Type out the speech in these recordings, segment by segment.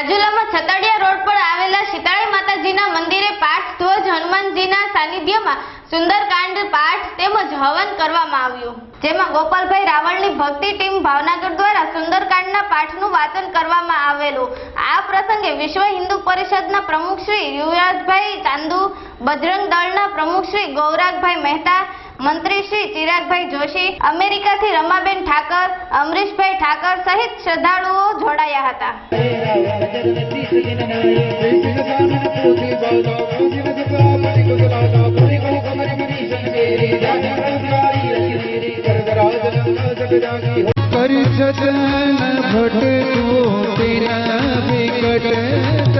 રાજુલામાં છતડિયા road પર આવેલા શીતળાઈ માતાજીના મંદિરે પાઠ ધ્વજ હનુમાનજીના સાનિધ્યમાં સુંદરકાંડ પાઠ તેમજ હવન કરવામાં આવ્યું. જેમાં ગોપાલભાઈ રાવળની ભક્તિ ટીમ ભાવનગર દ્વારા સુંદરકાંડના પાઠનું વાંચન કરવામાં આવેલું. આ પ્રસંગે વિશ્વ હિન્દુ પરિષદના પ્રમુખ શ્રી યુવરાજભાઈ ચાંદુ, બજરંગ દળના પ્રમુખ શ્રી ગૌરાગભાઈ મહેતા મંત્રી શ્રી ચિરાગભાઈ જોશી, અમેરિકાથી રમાબેન ઠાકર, અમરીશભાઈ ઠાકર સહિત શ્રદ્ધાળુઓ જોડાયા હતા. સજન ભટ તેરા વિકટ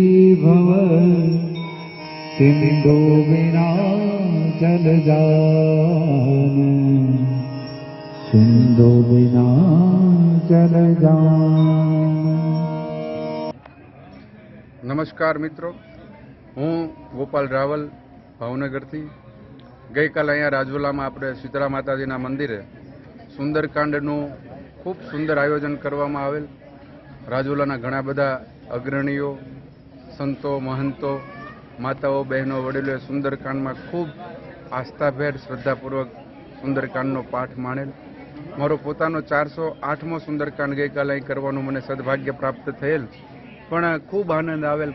सिंधु बिना जल जान सिंधु बिना जल जान નમસ્કાર મિત્રો હું ગોપાલ રાવલ ભાવનગરથી ગઈકાલે અહીંયા રાજુલામાં આપણે શીતળા માતાજીના મંદિરે સુંદરકાંડનું ખૂબ સુંદર આયોજન કરવામાં આવેલ રાજુલાના ઘણા બધા અગ્રણીઓ સંતો મહંતો માતાઓ, બહેનો, વડીલોએ સુંદરકાંડમાં ખૂબ આસ્થાભેર, શ્રદ્ધાપૂર્વક સુંદરકાંડનો પાઠ માણેલ. મારો પોતાનો ચારસો આઠમો સુંદરકાંડ ગઈકાલે કરવાનું મને સદભાગ્ય પ્રાપ્ત થયેલ. પણ ખૂબ આનંદ આવેલ